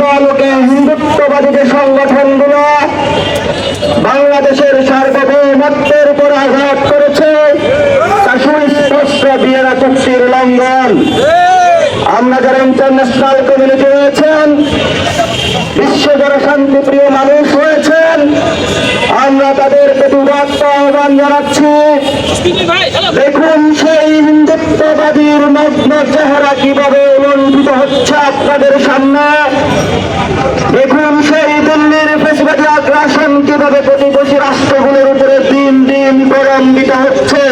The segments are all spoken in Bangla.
দিবালোকে হিন্দুত্ববাদী যে সংগঠনগুলো বাংলাদেশের সার্বভৌমত্বের উপর আঘাত করেছে। তা সুস্পষ্ট বিয়েরা চুক্তির লঙ্ঘন। আমরা যারা ইন্টারন্যাশনাল কমিউনিটি রয়েছেন, বিশ্ব যারা শান্তিপ্রিয় মানুষ রয়েছেন, আমরা তাদের প্রতি উদাত্ত আহ্বান জানাচ্ছি। দেখুন সেই হিন্দুত্ববাদীর নগ্ন চেহারা কীভাবে উলঙ্ঘিত হচ্ছে আপনাদের সামনে দেখুন সেই দিল্লির ফেসবাদী কীভাবে প্রতিবেশী রাষ্ট্রগুলোর উপরে দিন দিন প্রলম্বিত হচ্ছে?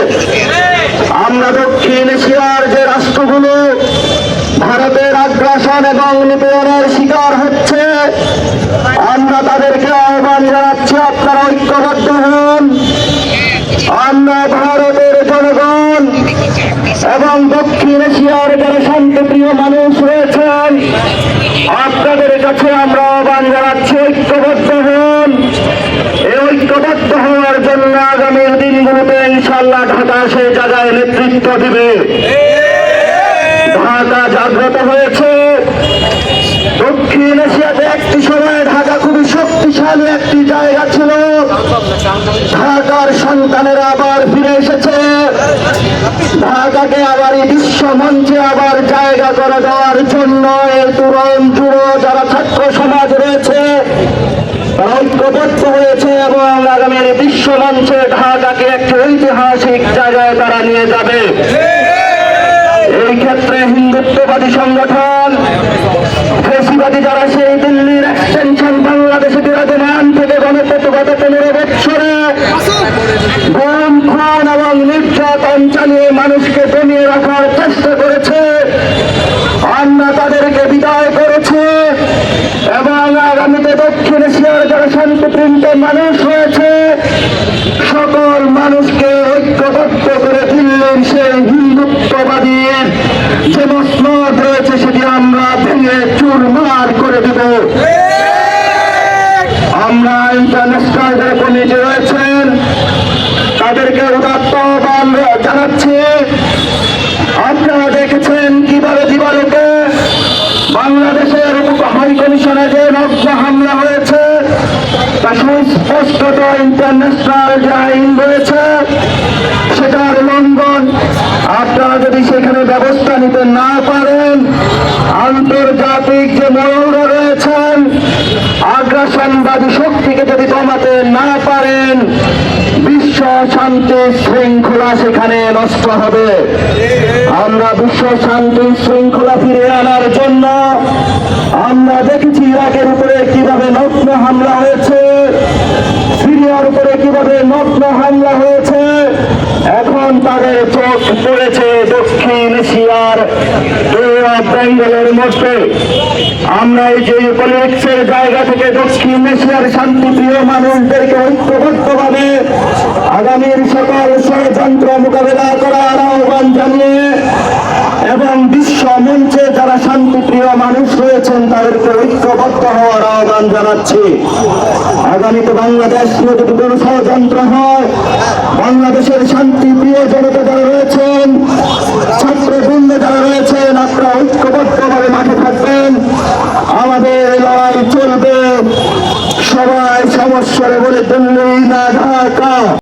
আমরা দক্ষিণ এশিয়ার যে রাষ্ট্রগুলো, ভারতের আগ্রাসন এবং নিপীড়নের শিকার হচ্ছে, আমরা তাদেরকে আহ্বান জানাচ্ছি, আপনারা ঐক্যবদ্ধ হন। আমরা ভারতের জনগণ এবং দক্ষিণ এশিয়ার যারা শান্তিপ্রিয় মানুষ রয়েছেন আপনাদের কাছে আমরা আহ্বান জানাচ্ছি ঐক্যবদ্ধ হন এই ঐক্যবদ্ধ আগামীর দিনগুলোতে ইনশাল্লাহ ঢাকা সে জায়গায় নেতৃত্ব দিবে। ঢাকা জাগ্রত হয়েছে। দক্ষিণ এশিয়াতে একটি সময় ঢাকা খুবই শক্তিশালী একটি জায়গা ছিল। ঢাকার সন্তানেরা আবার ফিরে এসেছে। ঢাকাকে আবার এই বিশ্ব মঞ্চে আবার জায়গা করে দেওয়ার জন্য এই তরুণ, যুব, যারা ছাত্র সমাজ রয়েছে ঐক্যবদ্ধ হয়েছে এবং আগামীর বিশ্ব ঢাকাকে একটি ঐতিহাসিক জায়গায় তারা নিয়ে যাবে। এই ক্ষেত্রে হিন্দুত্ববাদী সংগঠন, ফেসিবাদী যারা সেই দিল্লির এক্সটেনশন বাংলাদেশে বিরাজমান থেকে গণতন্ত্র গত পনেরো বছরে গম খুন এবং নির্যাতন চালিয়ে মানুষকে দমিয়ে রাখার চেষ্টা করেছে আমরা তাদেরকে বিদায় করেছে এবং আগামীতে দক্ষিণ এশিয়ার যারা শান্তিপ্রিন্ত মানুষ রয়েছে সকল মানুষকে ঐক্যবদ্ধ করে দিল্লির সেই হিন্দুত্ববাদীর যে মসনদ রয়েছে সেটি আমরা ভেঙে চুরমার করে দেব। আমরা ইন্টারন্যাশনাল যারা কমিটি রয়েছেন, তাদেরকে উদাত্ত আহ্বান জানাচ্ছি। আপনারা দেখেছেন কীভাবে দিবালোকে বাংলাদেশের হাই কমিশনে যে নগ্ন হামলা হয়েছে তা সুস্পষ্টত ইন্টারন্যাশনাল যে আইন রয়েছে, সেটার লঙ্ঘন আপনারা যদি সেখানে ব্যবস্থা নিতে না পারেন, আন্তর্জাতিক যে মৌরা রয়েছেন, আগ্রাসনবাদী শক্তিকে যদি কমাতে না পারেন, বিশ্ব শান্তি শৃঙ্খলা সেখানে নষ্ট হবে। আমরা বিশ্ব শান্তি শৃঙ্খলা ফিরে আনার জন্য আমরা দেখেছি ইরাকের উপরে কীভাবে নগ্ন হামলা হয়েছে। এখন তাদের চোখ পড়েছে দক্ষিণ এশিয়ার বেঙ্গলের মধ্যে। আমরা এই যে পলিটিক্সের জায়গা থেকে দক্ষিণ এশিয়ার শান্তিপ্রিয় মানুষদেরকে ঐক্যবদ্ধভাবে আগামীর সকল ষড়যন্ত্র মোকাবেলা করার আহ্বান জানিয়ে মঞ্চে যারা শান্তিপ্রিয় মানুষ রয়েছেন, তাদেরকে ঐক্যবদ্ধ হওয়ার আহ্বান জানাচ্ছি। আগামীতে বাংলাদেশ যদি কোনো ষড়যন্ত্র হয়, বাংলাদেশের শান্তিপ্রিয় জনতা যারা রয়েছেন ছাত্রবৃন্দ যারা রয়েছেন, আপনারা ঐক্যবদ্ধভাবে মাঠে থাকবেন। আমাদের লড়াই চলবে। সবাই সমস্যারে বলে দিল্লি না ঢাকা।